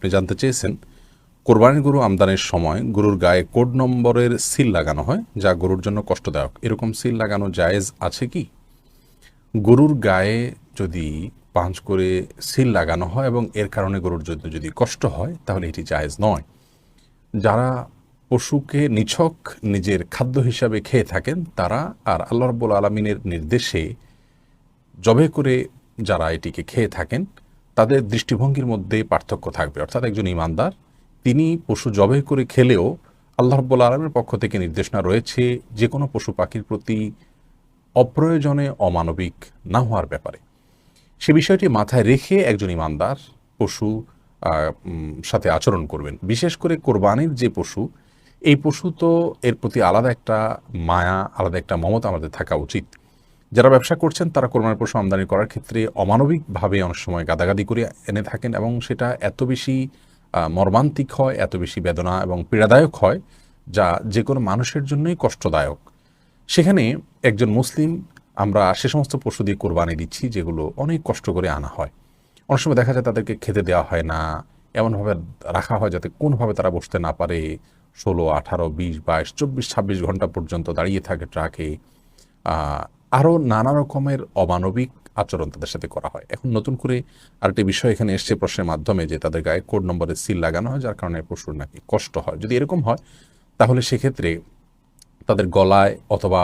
আপনি জানতে চেয়েছেন, কোরবানির গরু আমদানির সময় গরুর গায়ে কোড নম্বরের সিল লাগানো হয়, যা গরুর জন্য কষ্টদায়ক। এরকম সিল লাগানো জায়েজ আছে কি? গরুর গায়ে যদি পাঁচ করে সিল লাগানো হয় এবং এর কারণে গরুর জন্য যদি কষ্ট হয়, তাহলে এটি জায়েজ নয়। যারা পশুকে নিছক নিজের খাদ্য হিসাবে খেয়ে থাকেন, তারা আর আল্লাহ রব্বুল আলমিনের নির্দেশে জবে করে যারা এটিকে খেয়ে থাকেন তাদের দৃষ্টিভঙ্গির মধ্যে পার্থক্য থাকবে। অর্থাৎ একজন ইমানদার, তিনি পশু জবে করে খেলেও আল্লাহ রব্বুল আলমের পক্ষ থেকে নির্দেশনা রয়েছে যে কোনো পশু পাখির প্রতি অপ্রয়োজনে অমানবিক না হওয়ার ব্যাপারে। সে বিষয়টি মাথায় রেখে একজন ইমানদার পশু সাথে আচরণ করবেন। বিশেষ করে কোরবানির যে পশু, এই পশু তো এর প্রতি আলাদা একটা মায়া, আলাদা একটা মমতা আমাদের থাকা উচিত। যারা ব্যবসা করছেন, তারা কোরবানির পশু আমদানি করার ক্ষেত্রে অমানবিকভাবে অনেক সময় গাদাগাদি করে এনে থাকেন এবং সেটা এত বেশি মর্মান্তিক হয়, এত বেশি বেদনা এবং পীড়াদায়ক হয়, যা যে কোনো মানুষের জন্যই কষ্টদায়ক। সেখানে একজন মুসলিম, আমরা সে সমস্ত পশু দিয়ে কোরবানি দিচ্ছি, যেগুলো অনেক কষ্ট করে আনা হয়। অনেক সময় দেখা যায় তাদেরকে খেতে দেওয়া হয় না, এমনভাবে রাখা হয় যাতে কোনোভাবে তারা বসতে না পারে। ষোলো, আঠারো, বিশ, বাইশ, চব্বিশ, ছাব্বিশ ঘণ্টা পর্যন্ত দাঁড়িয়ে থাকে ট্রাকে। আরও নানা রকমের অমানবিক আচরণ তাদের সাথে করা হয়। এখন নতুন করে আরেকটি বিষয় এখানে এসছে প্রশ্নের মাধ্যমে যে তাদের গায়ে কোড নম্বরের সিল লাগানো হয়, যার কারণে পশুর নাকি কষ্ট হয়। যদি এরকম হয়, তাহলে সেক্ষেত্রে তাদের গলায় অথবা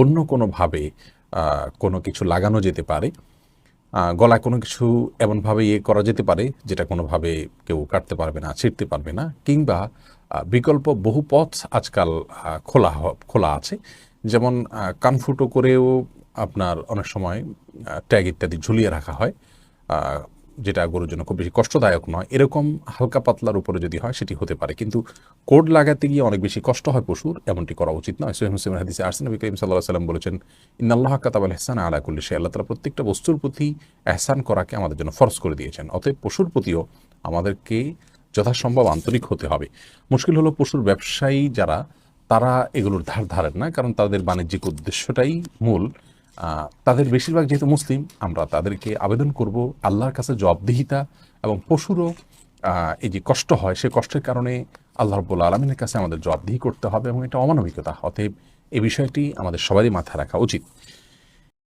অন্য কোনোভাবে কোনো কিছু লাগানো যেতে পারে। গলায় কোনো কিছু এমনভাবে ইয়ে করা যেতে পারে, যেটা কোনোভাবে কেউ কাটতে পারবে না, ছিঁড়তে পারবে না, কিংবা বিকল্প বহু পথ আজকাল খোলা খোলা আছে। যেমন কানফুটো করেও আপনার অনেক সময় ট্যাগ ইত্যাদি ঝুলিয়ে রাখা হয় যেটা গরুর জন্য খুব বেশি কষ্টদায়ক নয়। এরকম হালকা পাতলার উপরে যদি হয়, সেটি হতে পারে। কিন্তু কোড লাগাতে গিয়ে অনেক বেশি কষ্ট হয় পশুর, এমনটি করা উচিত নয়। সোহেম মুসলিমের হাদিসে আসেন নবী করিম সাল্লাহ সাল্লাম বলেছেন, ইন্নাল্লাহ কাতাবাল এহসান আলা কুল্লি সে আল্লাহ তালা প্রত্যেকটা বস্তুর প্রতি এহসান করাকে আমাদের জন্য ফরজ করে দিয়েছেন। অতএব পশুর প্রতিও আমাদেরকে যথাসম্ভব আন্তরিক হতে হবে। মুশকিল হলো পশুর ব্যবসায়ী যারা তারা এগুলোর ধার ধারেন না, কারণ তাদের বাণিজ্যিক উদ্দেশ্যটাই মূল। তাদের বেশিরভাগ যেহেতু মুসলিম, আমরা তাদেরকে আবেদন করব আল্লাহর কাছে জবাবদিহিতা এবং পশুরও এই যে কষ্ট হয়, সে কষ্টের কারণে আল্লাহ রব্বুল আলমিনের কাছে আমাদের জবাবদিহি করতে হবে এবং এটা অমানবিকতা। অতএব এ বিষয়টি আমাদের সবারই মাথায় রাখা উচিত।